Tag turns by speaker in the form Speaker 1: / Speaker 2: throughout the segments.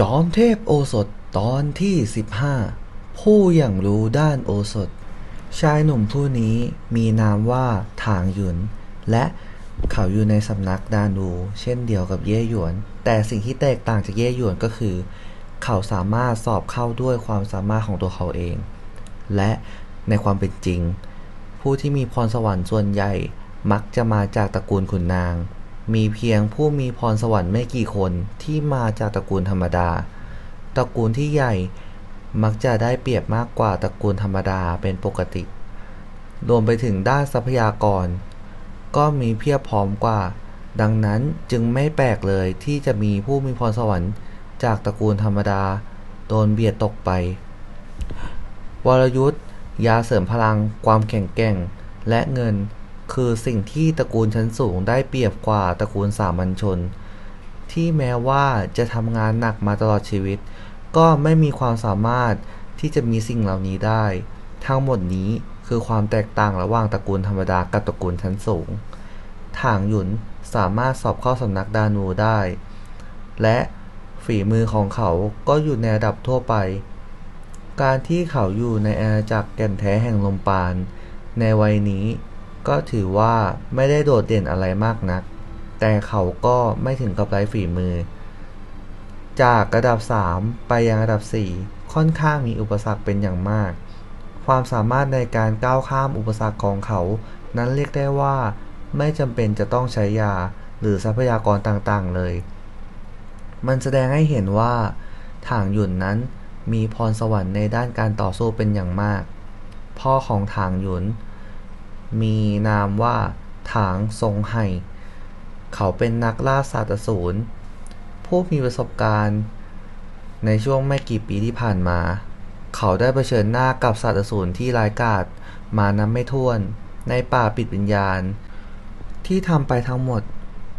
Speaker 1: จอมเทพโอสถตอนที่ 15 ผู้อย่างรู้ด้านโอสถ ชายหนุ่มผู้นี้มีนามว่าถางหยุน และเขาอยู่ในสำนักดานู เช่นเดียวกับเย่หยวน แต่สิ่งที่แตกต่างจากเย่หยวนก็คือ เขาสามารถสอบเข้าด้วยความสามารถของตัวเขาเอง และในความเป็นจริง ผู้ที่มีพรสวรรค์ส่วนใหญ่มักจะมาจากตระกูลขุนนาง มีเพียงผู้มีพรสวรรค์ไม่กี่คนที่มาจากตระกูลธรรมดา ตระกูลที่ใหญ่มักจะได้เปรียบมากกว่าตระกูลธรรมดาเป็นปกติ รวมไปถึงด้านทรัพยากร ก็มีเพียบพร้อมกว่า ดังนั้นจึงไม่แปลกเลยที่จะมีผู้มีพรสวรรค์ จากตระกูลธรรมดาโดนเบียดตกไป วรยุทธ์ยาเสริมพลัง ความแข็งแกร่ง และเงิน คือสิ่งที่ตระกูลชั้นสูงได้เปรียบกว่าตระกูลสามัญชน ที่แม้ว่าจะทำงานหนักมาตลอดชีวิต ก็ไม่มีความสามารถที่จะมีสิ่งเหล่านี้ได้ ทั้งหมดนี้คือความแตกต่างระหว่างตระกูลธรรมดากับตระกูลชั้นสูงถางหยุนสามารถสอบเข้าสำนักดานูได้ และฝีมือของเขาก็อยู่ในระดับทั่วไป การที่เขาอยู่ในอาณาจักรแก่นแท้แห่งลมปาน ในวัยนี้ ก็ถือว่าไม่ได้โดดเด่นอะไรมากนัก แต่เขาก็ไม่ถึงกับไร้ฝีมือ จากระดับ 3 ไปยังระดับ 4 ค่อนข้างมีอุปสรรคเป็นอย่างมาก ความสามารถในการก้าวข้ามอุปสรรคของเขา นั้นเรียกได้ว่า ไม่จำเป็นจะต้องใช้ยาหรือทรัพยากรต่างๆเลย มันแสดงให้เห็นว่าถางหยุนนั้นมีพรสวรรค์ในด้านการต่อสู้เป็นอย่างมาก พ่อของถางหยุน มีนามว่าถางทรงไห่ เขาเป็นนักล่าสัตว์อสูรผู้มีประสบการณ์ในช่วงไม่กี่ปีที่ผ่านมา เขาได้เผชิญหน้ากับสัตว์อสูรที่ร้ายกาจมานับไม่ถ้วนในป่าปิดวิญญาณ ที่ทำไปทั้งหมด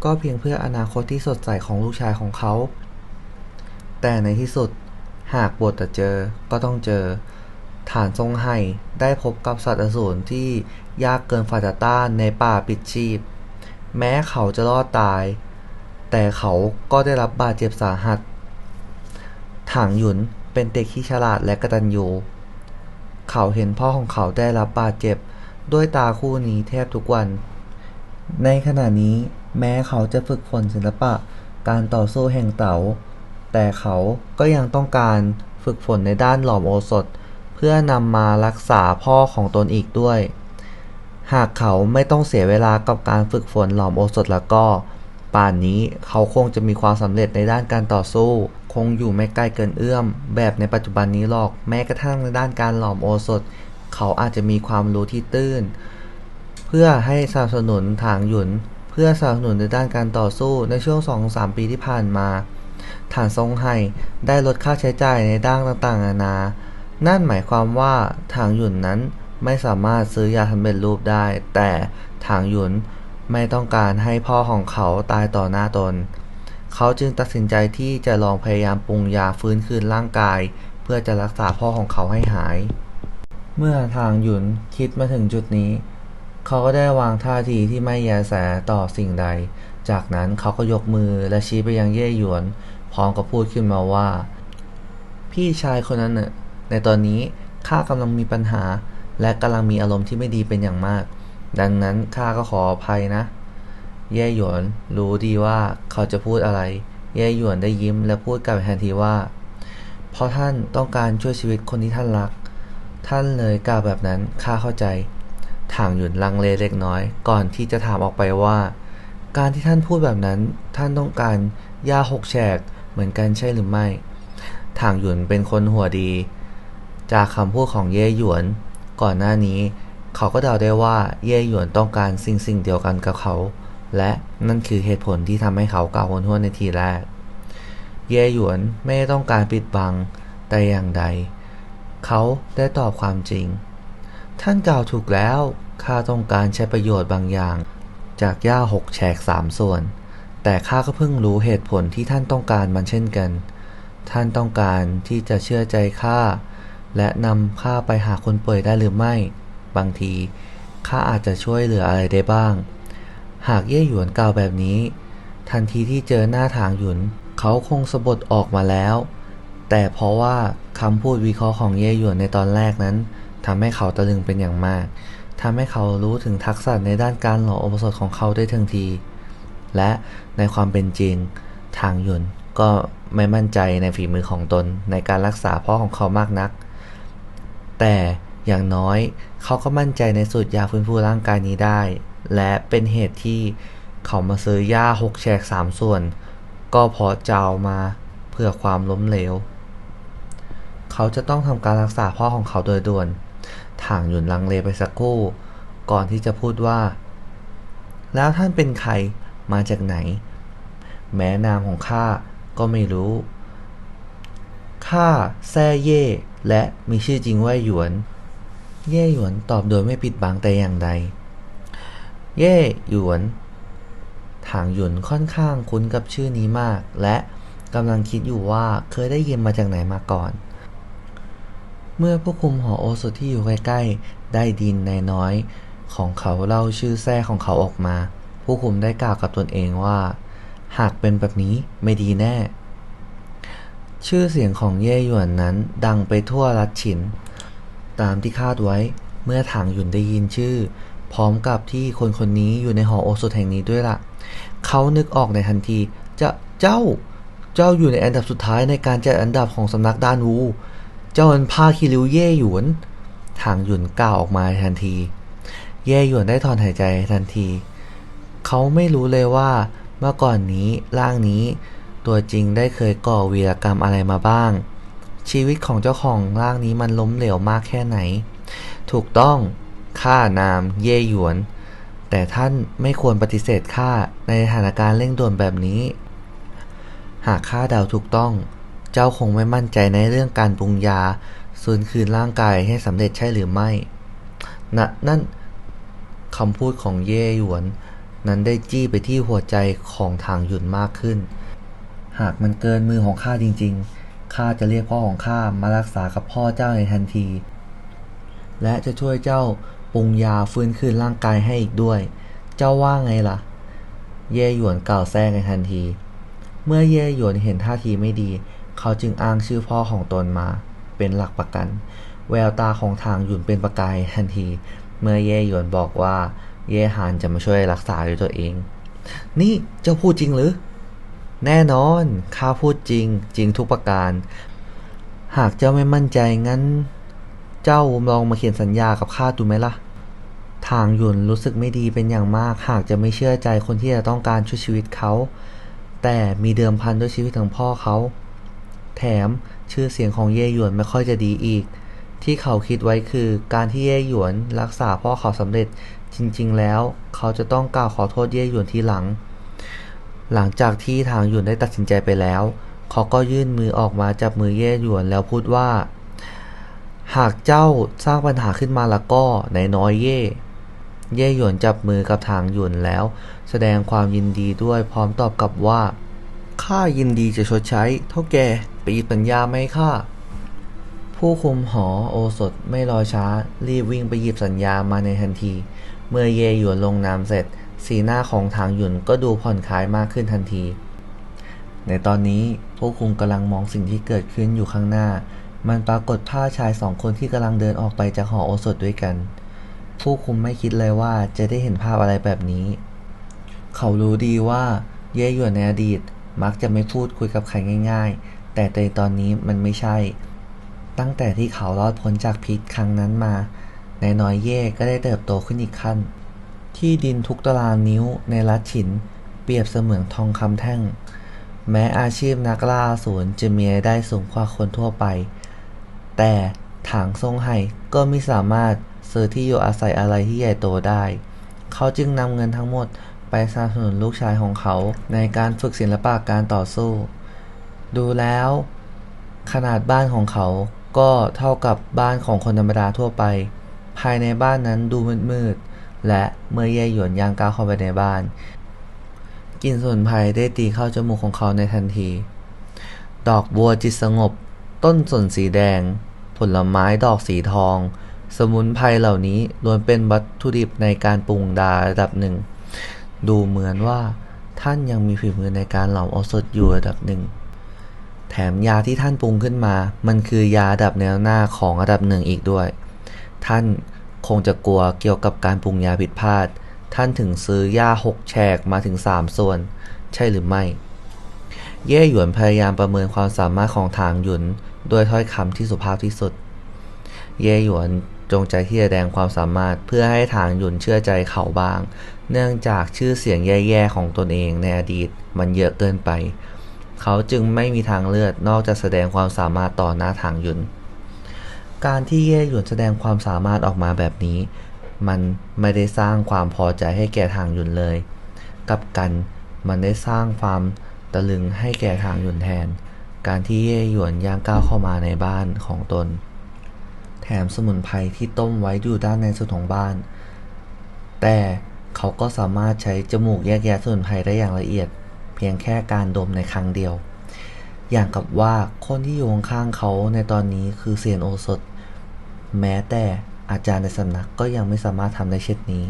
Speaker 1: ก็เพียงเพื่ออนาคตที่สดใสของลูกชายของเขา แต่ในที่สุดหากบทจะเจอก็ต้องเจอ ฐานทรงไห่ได้พบกับสัตว์อสูรที่ยากเกินฝ่าจะต้านในป่าปิดชีพ แม้เขาจะรอดตาย แต่เขาก็ได้รับบาดเจ็บสาหัส ถางหยุนเป็นเด็กที่ฉลาดและกระตัญญูเขาเห็นพ่อของเขาได้รับบาดเจ็บ ด้วยตาคู่นี้แทบทุกวัน ในขณะนี้แม้เขาจะฝึกฝนศิลปะการต่อสู้แห่งเต๋า แต่เขาก็ยังต้องการฝึกฝนในด้านหลอมโอสถ เพื่อนำมารักษาพ่อของตนอีกด้วย หากเขาไม่ต้องเสียเวลากับการฝึกฝนหลอมโอสถแล้วก็ ป่านนี้เขาคงจะมีความสำเร็จในด้านการต่อสู้ คงอยู่ไม่ใกล้เกินเอื้อม แบบในปัจจุบันนี้หรอกแม้กระทั่งในด้านการหลอมโอสถ เขาอาจจะมีความรู้ที่ตื้น เพื่อให้สนับสนุนถางหยุน เพื่อสนับสนุนในด้านการต่อสู้ในช่วง 2-3 ปีที่ผ่านมาฐานทรงไห่ได้ลดค่าใช้จ่ายในด้านต่างๆนานา นั่นหมายความว่าถางหยุนนั้นไม่สามารถซื้อยาสำเร็จรูปได้ แต่ถางหยุนไม่ต้องการให้พ่อของเขาตายต่อหน้าตน เขาจึงตัดสินใจที่จะลองพยายามปรุงยาฟื้นคืนร่างกาย เพื่อจะรักษาพ่อของเขาให้หาย เมื่อทางหยุนคิดมาถึงจุดนี้ เขาก็ได้วางท่าทีที่ไม่แยแสต่อสิ่งใด จากนั้นเขาก็ยกมือและชี้ไปยังเย่หยวน พร้อมกับพูดขึ้นมาว่า พี่ชายคนนั้นเน่ะ ในตอนนี้ข้ากำลังมีปัญหา และกำลังมีอารมณ์ที่ไม่ดีเป็นอย่างมาก ดังนั้นข้าก็ขออภัยนะ เย่หยวนรู้ดีว่าเขาจะพูดอะไร เย่หยวนได้ยิ้มและพูดกลับทันทีว่า เพราะท่านต้องการช่วยชีวิตคนที่ท่านรัก ท่านเลยกล่าวแบบนั้นข้าเข้าใจถางหยุนลังเลเล็กน้อย ก่อนที่จะถามออกไปว่า การที่ท่านพูดแบบนั้น ท่านต้องการยาหกแฉกเหมือนกันใช่หรือไม่ถางหยุนเป็นคนหัวดี จากคำพูดของเย่หยวน ก่อนหน้านี้ เขาก็เดาได้ว่าเย่หยวนต้องการสิ่งสิ่งเดียวกันกับเขา และนั่นคือเหตุผลที่ทำให้เขากล่าวห้วนๆในทีแรก เย่หยวนไม่ต้องการปิดบังแต่อย่างใด เขาได้ตอบความจริง ท่านกล่าวถูกแล้วข้าต้องการใช้ประโยชน์บางอย่าง จากหญ้าหกแฉกสามส่วน แต่ข้าก็เพิ่งรู้เหตุผลที่ท่านต้องการมันเช่นกัน ท่านต้องการที่จะเชื่อใจข้า และนำข้าไปหาคนป่วยได้หรือไม่ บางทีข้าอาจจะช่วยเหลืออะไรได้บ้าง หากเย่หยวนกล่าวแบบนี้ ทันทีที่เจอหน้าถางหยุน เขาคงสะบดออกมาแล้ว แต่เพราะว่าคำพูดวิเคราะห์ของเย่หยวนในตอนแรกนั้นทำให้เขาตะลึงเป็นอย่างมากทำให้เขารู้ถึงทักษะในด้านการหล่ออุปสมบทของเขาได้ทันที และในความเป็นจริง ทางหยุนก็ไม่มั่นใจในฝีมือของตนในการรักษาพ่อของเขามากนัก แต่อย่างน้อยเขาก็มั่นใจในสูตรยาฟื้นฟูร่างกายนี้ได้ และเป็นเหตุที่เขามาซื้อยาหกแฉกสามส่วน ก็เพราะเจ้ามาเพื่อความล้มเหลว เขาจะต้องทำการรักษาพ่อของเขาโดยด่วน ถางหยุนลังเลไปสักครู่ ก่อนที่จะพูดว่า แล้วท่านเป็นใครมาจากไหน แม้นามของข้าก็ไม่รู้ข้าแซ่เย่ และมีชื่อจริงว่าหยวน เย่หยวนตอบโดยไม่ปิดบังแต่อย่างใด เย่หยวนถางหยวนค่อนข้างคุ้นกับชื่อนี้มาก และกำลังคิดอยู่ว่าเคยได้ยินมาจากไหนมาก่อน เมื่อผู้คุมหอโอสถที่อยู่ใกล้ๆได้ดินในน้อย ของเขาเล่าชื่อแท้ของเขาออกมา ผู้คุมได้กล่าวกับตนเองว่า หากเป็นแบบนี้ไม่ดีแน่ ชื่อเสียงของเย่หยวนนั้นดังไปทั่วรัฐฉิน ตามที่คาดไว้เมื่อถางหยุนได้ยินชื่อ พร้อมกับที่คนคนนี้อยู่ในหอโอสถแห่งนี้ด้วยล่ะ เขานึกออกในทันทีจะเจ้าเจ้าอยู่ในอันดับสุดท้ายในการจัดอันดับของสำนักด้านวู เจ้าเป็นผ้าคิริวเย่หยวนถางหยุนกล่าวออกมาทันที เย่หยวนได้ถอนหายใจทันที เขาไม่รู้เลยว่าเมื่อก่อนนี้ร่างนี้ ตัวจริงได้เคยก่อวีรกรรมอะไรมาบ้าง ชีวิตของเจ้าของร่างนี้มันล้มเหลวมากแค่ไหน ถูกต้องข้านาม เย่หยวน แต่ท่านไม่ควรปฏิเสธข้าในสถานการณ์เร่งด่วนแบบนี้ หากข้าเดาถูกต้อง เจ้าคงไม่มั่นใจในเรื่องการปรุงยาสูญคืนร่างกายให้สำเร็จใช่หรือไม่นะนั่นคำพูดของเย่หยวน นั้นได้จี้ไปที่หัวใจของทางหยุนมากขึ้น หากมันเกินมือของข้าจริงๆ ข้าจะเรียกพ่อของข้ามารักษากับพ่อเจ้าในทันที และจะช่วยเจ้าปรุงยาฟื้นคืนร่างกายให้อีกด้วย เจ้าว่าไงล่ะ เย่หยวนกล่าวแทรกในทันที เมื่อเย่หยวนเห็นท่าทีไม่ดี เขาจึงอ้างชื่อพ่อของตนมา เป็นหลักประกัน แววตาของทางหยุนเป็นประกายทันที เมื่อเย่หยวนบอกว่า เย่หานจะมาช่วยรักษาด้วยตัวเอง นี่เจ้าพูดจริงหรือ แน่นอนข้าพูดจริงจริงทุกประการ หากเจ้าไม่มั่นใจงั้น เจ้าลองมาเขียนสัญญากับข้าดูไหมล่ะ ทางหยุนรู้สึกไม่ดีเป็นอย่างมาก หากจะไม่เชื่อใจคนที่จะต้องการช่วยชีวิตเขา แต่มีเดิมพันด้วยชีวิตของพ่อเขา แถมชื่อเสียงของเย่หยวนไม่ค่อยจะดีอีก ที่เขาคิดไว้คือการที่เย่หยวนรักษาพ่อเขาสำเร็จจริง ๆ แล้ว เขาจะต้องกล่าวขอโทษเย่หยวนทีหลัง หลังจากที่ทางหยวนได้ตัดสินใจไปแล้ว เขาก็ยื่นมือออกมาจับมือเย่หยวนแล้วพูดว่า หากเจ้าสร้างปัญหาขึ้นมาแล้วก็นายน้อยเย่ เย่หยวนจับมือกับทางหยวนแล้ว แสดงความยินดีด้วยพร้อมตอบกลับว่าข้ายินดีจะชดใช้ เท่าแก่ไปหยิบสัญญาไหมข้าผู้คุมหอโอสถไม่รอช้า รีบวิ่งไปหยิบสัญญามาในทันที เมื่อเย่หยวนลงนามเสร็จ สีหน้าของทางหยุนก็ดูผ่อนคลายมากขึ้นทันที ในตอนนี้ผู้คุมกำลังมองสิ่งที่เกิดขึ้นอยู่ข้างหน้า มันปรากฏภาพชายสองคนที่กำลังเดินออกไปจากหอโอสถด้วยกัน ผู้คุมไม่คิดเลยว่าจะได้เห็นภาพอะไรแบบนี้ เขารู้ดีว่าเย่หยวนในอดีตมักจะไม่พูดคุยกับใครง่าย ๆ แต่ในตอนนี้มันไม่ใช่ ตั้งแต่ที่เขารอดพ้นจากพิษครั้งนั้นมาในน้อยเย่ก็ได้เติบโตขึ้นอีกขั้น ที่ดินทุกตารางนิ้วในรัฐฉิน เปรียบเสมือนทองคำแท่ง แม้อาชีพนักล่าสูรจะมีรายได้สูงกว่าคนทั่วไป แต่ถางทรงไห่ก็ไม่สามารถซื้อที่อยู่อาศัยอะไรที่ใหญ่โตได้ เขาจึงนำเงินทั้งหมดไปสนับสนุนลูกชายของเขาในการฝึกศิลปะการต่อสู้ ดูแล้ว ขนาดบ้านของเขาก็เท่ากับบ้านของคนธรรมดาทั่วไป ภายในบ้านนั้นดูมืด และเมื่อเย่หยวนย่างก้าวเข้าไปในบ้านกลิ่นสมุนไพรได้ตีเข้าจมูกของเขาในทันที ดอกบัวจิตสงบ ต้นสนสีแดง ผลไม้ดอกสีทอง สมุนไพรเหล่านี้ล้วนเป็นวัตถุดิบในการปรุงดาระดับหนึ่ง ดูเหมือนว่าท่านยังมีฝีมือในการเหลาโอสถอยู่ระดับหนึ่ง แถมยาที่ท่านปรุงขึ้นมา มันคือยาระดับแนวหน้าของระดับหนึ่งอีกด้วย ท่าน คงจะกลัวเกี่ยวกับการปรุงยาผิดพลาด ท่านถึงซื้อยาหกแฉกมาถึงสามส่วน ใช่หรือไม่ เย่หยวนพยายามประเมินความสามารถของถางหยุนด้วยถ้อยคำที่สุภาพที่สุด เย่หยวนจงใจที่จะแสดงความสามารถเพื่อให้ถางหยุนเชื่อใจเขาบ้าง เนื่องจากชื่อเสียงแย่ๆของตนเองในอดีตมันเยอะเกินไป เขาจึงไม่มีทางเลือกนอกจากแสดงความสามารถต่อหน้าถางหยุน การที่เย่หยวนแสดงความสามารถออกมาแบบนี้ มันไม่ได้สร้างความพอใจให้แก่ทางหยุนเลย กับกันมันได้สร้างความตะลึงให้แก่ทางหยุนแทน การที่เย่หยวนย่างก้าวเข้ามาในบ้านของตน แถมสมุนไพรที่ต้มไว้อยู่ด้านในสุดของบ้าน แต่เขาก็สามารถใช้จมูกแยกแยะสมุนไพรได้อย่างละเอียด เพียงแค่การดมในครั้งเดียว อย่างกับว่าคนที่อยู่ข้างเขาในตอนนี้คือเซียนโอสถ แม้แต่อาจารย์ในสำนักก็ยังไม่สามารถทำได้เช่นนี้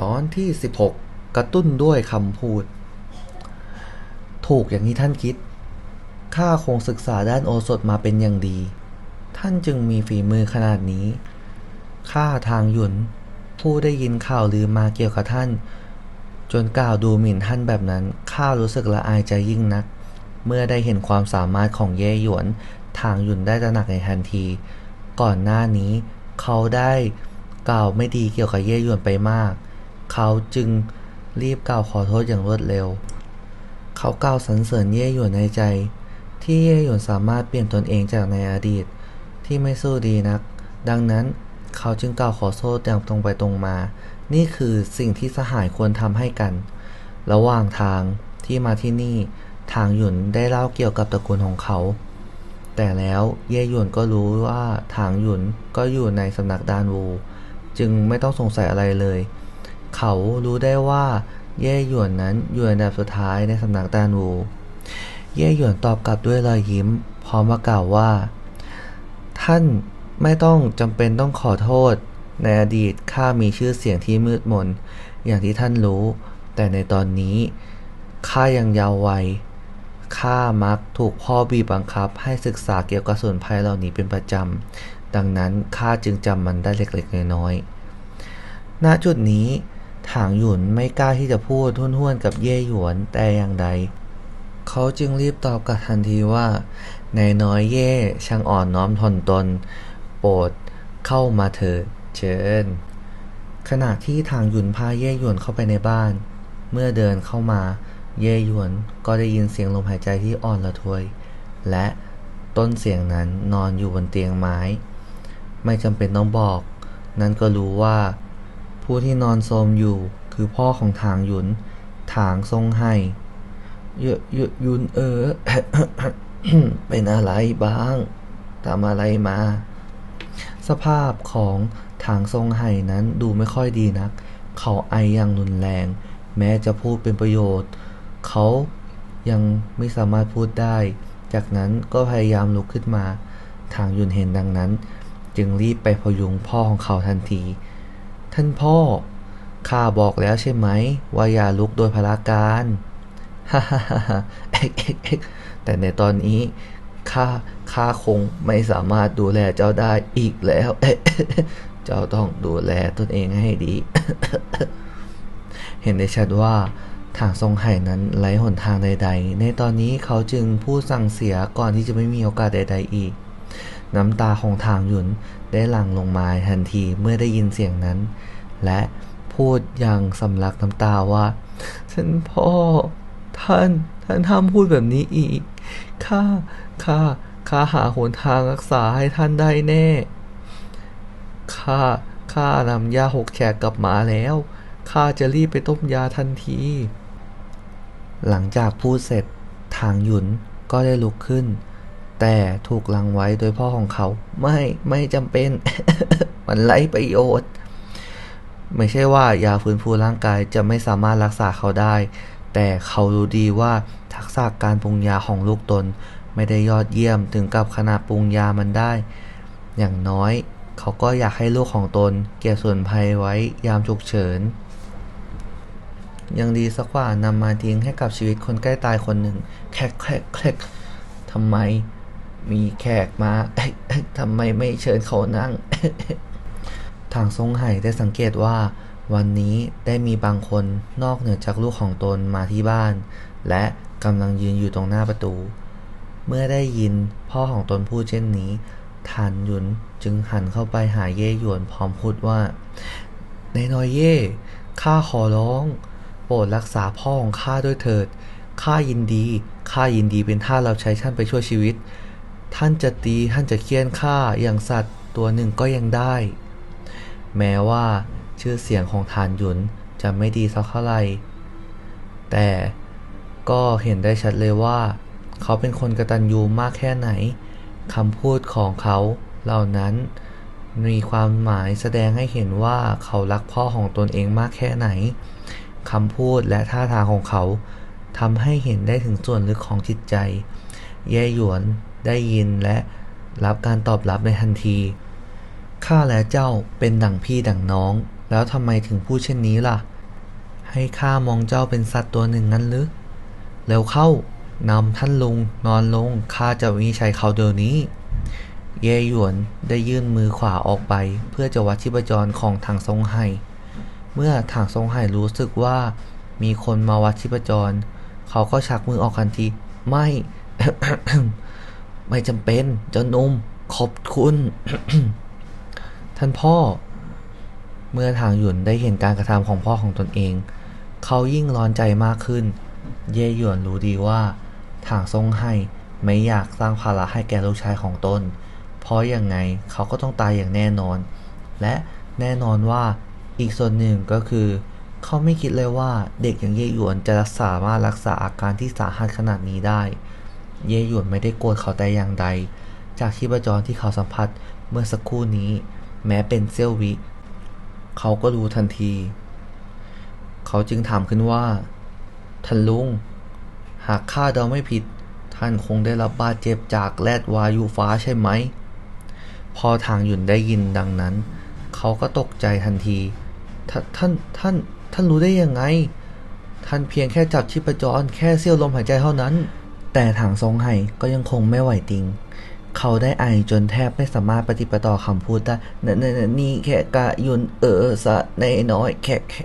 Speaker 1: ตอนที่ 16 กระตุ้นด้วยคำพูด ถูกอย่างที่ท่านคิด ข้าคงศึกษาด้านโอสถมาเป็นอย่างดี ท่านจึงมีฝีมือขนาดนี้ ข้าทางหยุน ผู้ได้ยินข่าวลือมาเกี่ยวกับท่าน จนกล่าวดูหมิ่นท่านแบบนั้น ข้ารู้สึกละอายใจยิ่งนัก เมื่อได้เห็นความสามารถของเย่หยวน ทางหยุนได้ตระหนักในทันที ก่อนหน้านี้ เขาได้กล่าวไม่ดีเกี่ยวกับเย่หยวนไปมาก เขาจึงรีบกล่าวขอโทษอย่างรวดเร็ว เขากล่าวสรรเสริญเย่หยวนในใจ ที่เย่หยวนสามารถเปลี่ยนตนเองจากในอดีต ที่ไม่สู้ดีนัก ดังนั้นเขาจึงกล่าวขอโทษอย่างตรงไปตรงมา นี่คือสิ่งที่สหายควรทำให้กัน ระหว่างทางที่มาที่นี่ ทางหยุนได้เล่าเกี่ยวกับตระกูลของเขา แต่แล้วเย่หยวนก็รู้ว่าทางหยุนก็อยู่ในสำนักดานวู จึงไม่ต้องสงสัยอะไรเลย เขารู้ได้ว่าเย่หยวนนั้นอยู่อันดับสุดท้ายในสำนักดานวู เย่หยวนตอบกลับด้วยรอยยิ้ม พร้อมมากล่าวว่า ท่านไม่ต้องจำเป็นต้องขอโทษ ในอดีตข้ามีชื่อเสียงที่มืดมน อย่างที่ท่านรู้ แต่ในตอนนี้ข้ายังเยาว์วัย ข้ามักถูกพ่อบีบบังคับ ให้ศึกษาเกี่ยวกับสมุนไพรเหล่านี้เป็นประจำ ดังนั้นข้าจึงจำมันได้เล็กๆน้อยๆณจุดนี้ถางหยุนไม่กล้าที่จะพูดห้วนๆกับเย่หยวนแต่อย่างใด เขาจึงรีบตอบกลับทันทีว่า นายน้อยเย่ช่างอ่อนน้อมทนตน โปรดเข้ามาเถิดเชิญ ขณะที่ทางหยุนพาเย่หยวนเข้าไปในบ้าน เมื่อเดินเข้ามา เย่หยวนก็ได้ยินเสียงลมหายใจที่อ่อนระทวย และต้นเสียงนั้นนอนอยู่บนเตียงไม้ ไม่จำเป็นต้องบอก นั้นก็รู้ว่า ผู้ที่นอนโทมอยู่คือพ่อของทางหยุน ถางทรงไห้เยยยุนเออ เป็นอะไรบ้างทำอะไรมา สภาพของทางทรงไห่นั้นดูไม่ค่อยดีนัก เขาไออย่างรุนแรง แม้จะพูดเป็นประโยชน์ เขายังไม่สามารถพูดได้ จากนั้นก็พยายามลุกขึ้นมา ทางยุนเห็นดังนั้น จึงรีบไปพยุงพ่อของเขาทันที ท่านพ่อ ข้าบอกแล้วใช่ไหม ว่าอย่าลุกโดยพลาการฮ่าฮ่าฮ่าเอ็กเอ็กเอ็กแต่ในตอนนี้ข้าข้าคงไม่สามารถดูแลเจ้าได้อีกแล้ว เจ้าต้องดูแลตนเองให้ดี เห็นได้ชัดว่า ทางทรงไห่นั้นไร้หนทางใด ๆ ในตอนนี้เขาจึงพูดสั่งเสียก่อนที่จะไม่มีโอกาสใด ๆ อีก น้ำตาของทางหยุนได้หลั่งลงมาทันทีเมื่อได้ยินเสียงนั้น และพูดอย่างสำลักน้ำตาว่า ท่านพ่อ ท่าน ท่านห้ามพูดแบบนี้อีก ข้า ข้า ข้าหาหนทางรักษาให้ท่านได้แน่ ข้า ข้านำยาหกแฉกกลับมาแล้ว ข้าจะรีบไปต้มยาทันที หลังจากพูดเสร็จทางหยุนก็ได้ลุกขึ้น แต่ถูกลังไว้โดยพ่อของเขา ไม่ไม่จำเป็น มันไร้ประโยชน์ ไม่ใช่ว่ายาฟื้นฟูร่างกายจะไม่สามารถรักษาเขาได้ แต่เขารู้ดีว่าทักษะการปรุงยาของลูกตน ไม่ได้ยอดเยี่ยมถึงกับขนาดปรุงยามันได้ อย่างน้อย เขาก็อยากให้ลูกของตน เก็บส่วนภัยไว้ยามฉุกเฉิน ยังดีสักว่านำมาทิ้งให้กับชีวิตคนใกล้ตายคนหนึ่ง แคกแคกแคกทำไมมีแขกมาทำไมไม่เชิญเขานั่ง ทางทรงไห่ได้สังเกตว่า วันนี้ได้มีบางคนนอกเหนือจากลูกของตนมาที่บ้าน และกำลังยืนอยู่ตรงหน้าประตู เมื่อได้ยินพ่อของตนพูดเช่นนี้ทานหยุนจึงหันเข้าไปหาเย่หยวนพร้อมพูดว่า ในน้อยเย่ข้าขอร้อง โปรดรักษาพ่อของข้าด้วยเถิด ข้ายินดี ข้ายินดีเป็นท่าสรับใช้ท่านไปช่วยชีวิต ท่านจะตี ท่านจะเคี่ยนข้าอย่างสัตว์ตัวหนึ่งก็ยังได้ แม้ว่าชื่อเสียงของทานหยุนจะไม่ดีสักเท่าไหร่ แต่ก็เห็นได้ชัดเลยว่า เขาเป็นคนกระตัญญูมากแค่ไหน คำพูดของเขาเหล่านั้นมีความหมายแสดงให้เห็นว่าเขารักพ่อของตนเองมากแค่ไหน คำพูดและท่าทางของเขาทำให้เห็นได้ถึงส่วนลึกของจิตใจเย่หยวนได้ยินและรับการตอบรับในทันที ข้าและเจ้าเป็นดั่งพี่ดั่งน้อง แล้วทำไมถึงพูดเช่นนี้ล่ะ ให้ข้ามองเจ้าเป็นสัตว์ตัวหนึ่งงั้นหรือเร็วเข้านำท่านลุงนอนลงข้าจะวินิจฉัยเขาเดี๋ยวนี้ เย่หยวนได้ยื่นมือขวาออกไป เพื่อจะวัดชีพจรของทางทรงไห่ เมื่อทางทรงไห่รู้สึกว่ามีคนมาวัดชีพจร เขาก็ชักมือออกทันที ไม่ ไม่จำเป็นเจ้านุ่มขอบคุณ ท่านพ่อ เมื่อทางหยุนได้เห็นการกระทำของพ่อของตนเอง เขายิ่งร้อนใจมากขึ้น เย่หยวนรู้ดีว่าทางทรงไห่ไม่อยากสร้างภาระให้แก่ลูกชายของตน เพราะอย่างไงเขาก็ต้องตายอย่างแน่นอน และแน่นอนว่า อีกส่วนหนึ่งก็คือ เขาไม่คิดเลยว่าเด็กอย่างเย่หยวนจะสามารถรักษาอาการที่สาหัสขนาดนี้ได้ เย่หยวนไม่ได้โกรธเขาแต่อย่างใด จากชีพจรที่เขาสัมผัสเมื่อสักครู่นี้ แม้เป็นเซี่ยววิ เขาก็รู้ทันที เขาจึงถามขึ้นว่า ท่านลุง หากข้าเดาไม่ผิด ท่านคงได้รับบาดเจ็บจากแรดวายุฟ้าใช่ไหม พอทางหยุนได้ยินดังนั้น เขาก็ตกใจทันที ทท่านท่านท่านรู้ได้ยังไง ท่านเพียงแค่จับชีพจรแค่เสี้ยวลมหายใจเท่านั้น แต่ทางทรงไห่ก็ยังคงไม่ไหวติง เขาได้ไอจนแทบไม่สามารถปฏิปต่อคำพูดได้นนนนี่แค่กะยุนเออสะในน้อยแค่แค่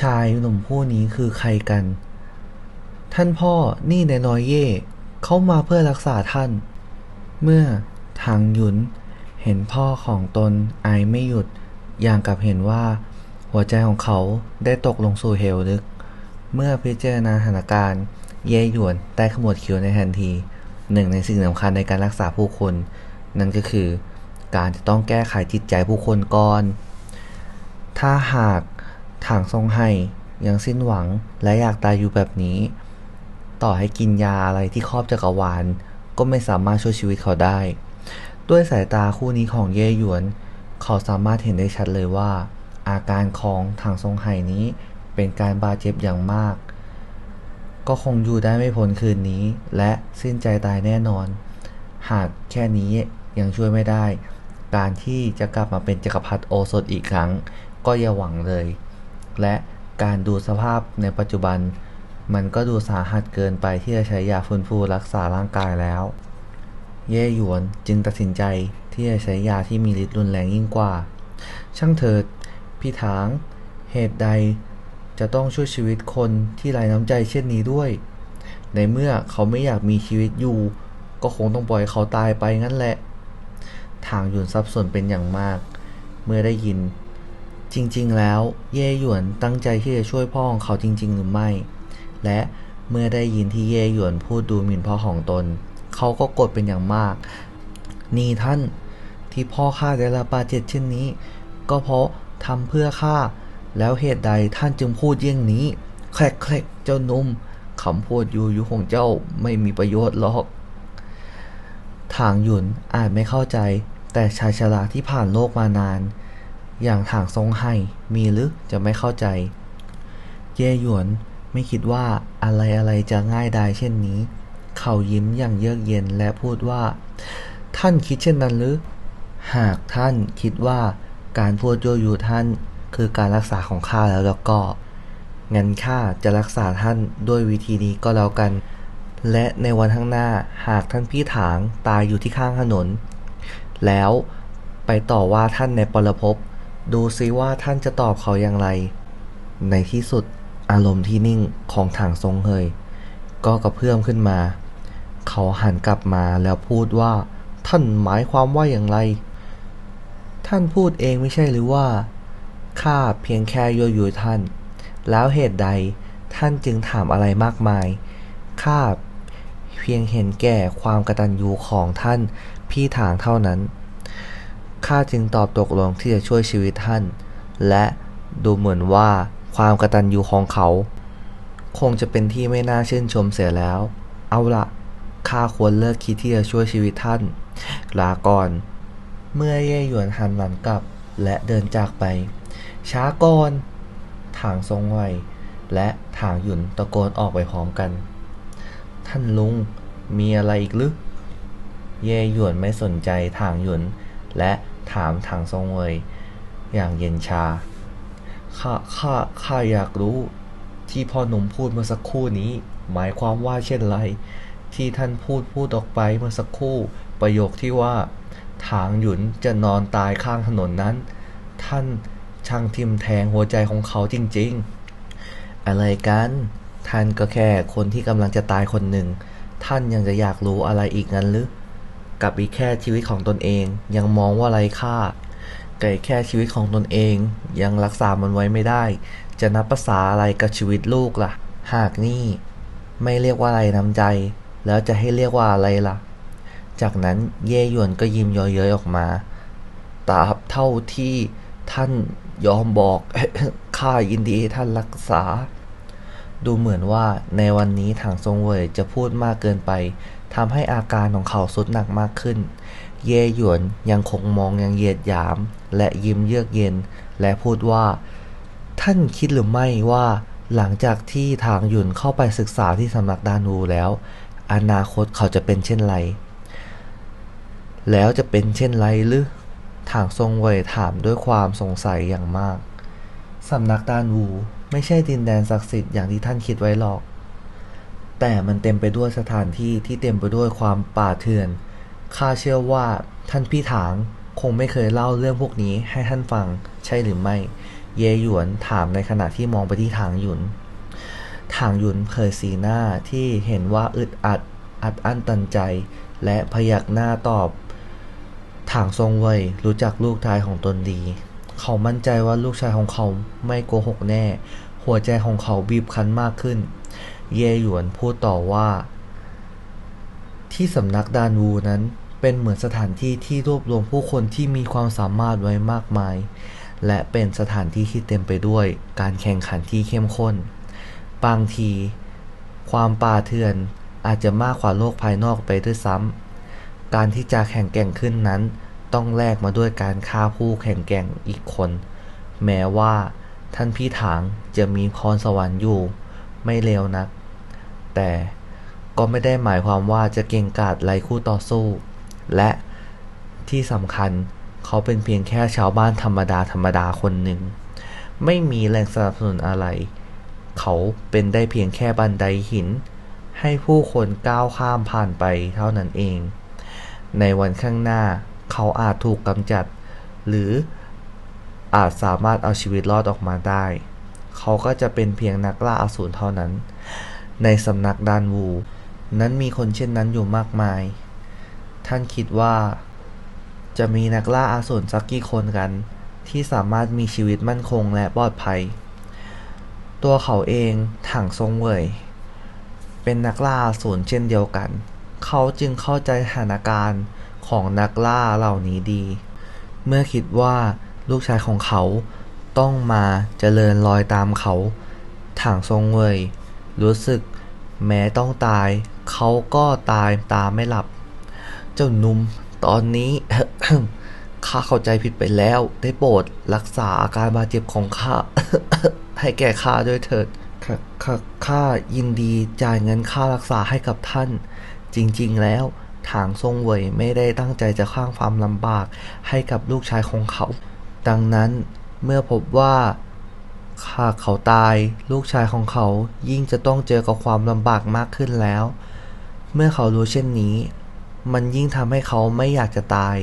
Speaker 1: ชายหนุ่มผู้นี้คือใครกัน ท่านพ่อนี่ในน้อยเย่เขามาเพื่อรักษาท่าน เมื่อทางหยุนเห็นพ่อของตนไอไม่หยุด อย่างกับเห็นว่า หัวใจของเขาได้ตกลงสู่เหวลึก เมื่อพิจารณาสถานการณ์ เย่หยวนได้ขมวดคิ้วในทันทีหนึ่งในสิ่งสำคัญในการรักษาผู้คน นั่นก็คือ การจะต้องแก้ไขจิตใจผู้คนก่อน ถ้าหากทางทรงไห่ยังสิ้นหวังและอยากตายอยู่แบบนี้ ต่อให้กินยาอะไรที่ครอบจักรวาล ก็ไม่สามารถช่วยชีวิตเขาได้ ด้วยสายตาคู่นี้ของเย่หยวน เขาสามารถเห็นได้ชัดเลยว่า อาการของทางทรงไห่นี้เป็นการบาดเจ็บอย่างมาก ก็คงอยู่ได้ไม่พ้นคืนนี้ และสิ้นใจตายแน่นอน หากแค่นี้ยังช่วยไม่ได้ การที่จะกลับมาเป็นจักรพรรดิโอสถอีกครั้ง ก็อย่าหวังเลย และการดูสภาพในปัจจุบัน มันก็ดูสาหัสเกินไปที่จะใช้ยาฟื้นฟูรักษาร่างกายแล้ว เย่หยวนจึงตัดสินใจที่จะใช้ยาที่มีฤทธิ์รุนแรงยิ่งกว่า ช่างเถิด พี่ถาง เหตุใดจะต้องช่วยชีวิตคนที่ไร้น้ำใจเช่นนี้ด้วย ในเมื่อเขาไม่อยากมีชีวิตอยู่ ก็คงต้องปล่อยเขาตายไปงั้นแหละ ทางหยุนสับสนเป็นอย่างมาก เมื่อได้ยิน จริงๆ แล้ว เย่หยวนตั้งใจที่จะช่วยพ่อของเขาจริง ๆ หรือไม่ และเมื่อได้ยินที่เย่หยวนพูดดูหมิ่นพ่อของตน เขาก็โกรธเป็นอย่างมาก นี่ท่านที่พ่อข้าได้รับบาดเจ็บเช่นนี้ ก็เพราะทำเพื่อข้าแล้วเหตุใดท่านจึงพูดเยี่ยงนี้ แคลกแคลกเจ้านุ่มคำพูดยูยูของเจ้าไม่มีประโยชน์หรอก ถางหยุนอาจไม่เข้าใจ แต่ชายชราที่ผ่านโลกมานาน อย่างถางทรงไห่มีหรือจะไม่เข้าใจ เย่หยวนไม่คิดว่าอะไรอะไรจะง่ายดายเช่นนี้ เขายิ้มอย่างเยือกเย็นและพูดว่า ท่านคิดเช่นนั้นหรือ หากท่านคิดว่าการพูดโยยูท่านคือการรักษาของข้าแล้วแล้วก็งั้นข้าจะรักษาท่านด้วยวิธีนี้ก็แล้วกัน และในวันข้างหน้าหากท่านพี่ถางตายอยู่ที่ข้างถนน แล้วไปต่อว่าท่านในปรภพดูซิว่าท่านจะตอบเขาอย่างไร ในที่สุดอารมณ์ที่นิ่งของถังทรงเฮยก็กระเพื่อมขึ้นมา เขาหันกลับมาแล้วพูดว่า ท่านหมายความว่าอย่างไร ท่านพูดเองไม่ใช่หรือว่าข้าเพียงแค่ยั่วยุท่าน แล้วเหตุใดท่านจึงถามอะไรมากมายข้าเพียงเห็นแก่ความกตัญญูของท่านพี่ถางเท่านั้นข้าจึงตอบตกลงที่จะช่วยชีวิตท่าน และดูเหมือนว่าความกตัญญูของเขา คงจะเป็นที่ไม่น่าชื่นชมเสียแล้ว เอาละ ข้าควรเลิกคิดที่จะช่วยชีวิตท่าน ลาก่อน เมื่อเย่หยวนหันหลังกลับและเดินจากไป ช้าก่อนถางทรงไหวและถางหยุนตะโกนออกไปพร้อมกัน ท่านลุง มีอะไรอีกหรือเย่หยวนไม่สนใจถางหยุน และถามถางทรงเวยอย่างเย็นชา ข้า ข้า ข้าอยากรู้ ที่พ่อหนุ่มพูดเมื่อสักครู่นี้ หมายความว่าเช่นไร ที่ท่านพูดพูดออกไปเมื่อสักครู่ ประโยคที่ว่าถางหยุนจะนอนตายข้างถนนนั้น ท่านช่างทิมแทงหัวใจของเขาจริง ๆ อะไรกัน ท่านก็แค่คนที่กำลังจะตายคนหนึ่ง ท่านยังจะอยากรู้อะไรอีกงั้นหรือกับอีกแค่ชีวิตของตนเองยังมองว่าไร้ค่าไก่แค่ชีวิตของตนเองยังรักษามันไว้ไม่ได้ จะนับภาษาอะไรกับชีวิตลูกล่ะ หากนี่ ไม่เรียกว่าอะไรน้ำใจ แล้วจะให้เรียกว่าอะไรล่ะ จากนั้นเย่หยวนก็ยิ้มเย้ยๆออกมาตราบเท่าที่ท่านยอมบอกข้ายินดีท่านรักษา ดูเหมือนว่าในวันนี้ถังทรงเวยจะพูดมากเกินไปทำให้อาการของเขาสุดหนักมากขึ้น เย่หยวนยังคงมองยังเหยียดหยาม และยิ้มเยือกเย็น และพูดว่า ท่านคิดหรือไม่ว่า หลังจากที่ทางหยุนเข้าไปศึกษาที่สำนักดานูแล้ว อนาคตเขาจะเป็นเช่นไร แล้วจะเป็นเช่นไรหรือถางทรงเวยถามด้วยความสงสัยอย่างมาก สำนักดานวูไม่ใช่ดินแดนศักดิ์สิทธิ์อย่างที่ท่านคิดไว้หรอก แต่มันเต็มไปด้วยสถานที่ที่เต็มไปด้วยความป่าเถื่อน ข้าเชื่อว่าท่านพี่ถางคงไม่เคยเล่าเรื่องพวกนี้ให้ท่านฟังใช่หรือไม่ เยหยวนถามในขณะที่มองไปที่ถางหยุน ถางยุนเผยสีหน้าที่เห็นว่าอึดอัดอัดอั้นตันใจ และพยักหน้าตอบถางทรงเวยรู้จักลูกชายของตนดี เขามั่นใจว่าลูกชายของเขาไม่โกหกแน่ หัวใจของเขาบีบคั้นมากขึ้น เย่หยวนพูดต่อว่า ที่สำนักดานวูนั้นเป็นเหมือนสถานที่ที่รวบรวมผู้คนที่มีความสามารถไว้มากมาย และเป็นสถานที่ที่เต็มไปด้วยการแข่งขันที่เข้มข้น บางที ความป่าเถื่อนอาจจะมากกว่าโลกภายนอกไปด้วยซ้ำ การที่จะแข่งแก่งขึ้นนั้น ต้องแลกมาด้วยการฆ่าผู้แข่งแก่งอีกคน แม้ว่าท่านพี่ถางจะมีพรสวรรค์อยู่ ไม่เลวนัก แต่ก็ไม่ได้หมายความว่าจะเก่งกาจไร้คู่ต่อสู้ และที่สำคัญเขาเป็นเพียงแค่ชาวบ้านธรรมดาธรรมดาคนหนึ่ง ไม่มีแรงสนับสนุนอะไร เขาเป็นได้เพียงแค่บันไดหิน ให้ผู้คนก้าวข้ามผ่านไปเท่านั้นเอง ในวันข้างหน้าเขาอาจถูกกำจัด หรืออาจสามารถเอาชีวิตรอดออกมาได้ เขาก็จะเป็นเพียงนักล่าอสูรเท่านั้น ในสำนักดานวู นั้นมีคนเช่นนั้นอยู่มากมาย ท่านคิดว่า จะมีนักล่าอาสูรสักกี่คนกัน ที่สามารถมีชีวิตมั่นคงและปลอดภัย ตัวเขาเองถังทรงเว่ยเป็นนักล่าอสูรเช่นเดียวกัน เขาจึงเข้าใจสถานการณ์ของนักล่าเหล่านี้ดี เมื่อคิดว่าลูกชายของเขาต้องมาเจริญรอยตามเขา ถังทรงเว่ยรู้สึกแม้ต้องตาย เขาก็ตายตาไม่หลับ เจ้านุ่มตอนนี้ข้าเข้าใจผิดไปแล้ว ได้โปรดรักษาอาการบาดเจ็บของข้า ให้แก่ข้าด้วยเถิดข้าข้ายินดีจ่ายเงินค่ารักษาให้กับท่าน จริงๆแล้วถางทรงเว่ยไม่ได้ตั้งใจจะข้างความลำบากให้กับลูกชายของเขา ดังนั้นเมื่อพบว่าหากเขาตายลูกชายของเขายิ่งจะต้องเจอกับความลำบากมากขึ้นแล้ว เมื่อเขารู้เช่นนี้ มันยิ่งทำให้เขาไม่อยากจะตาย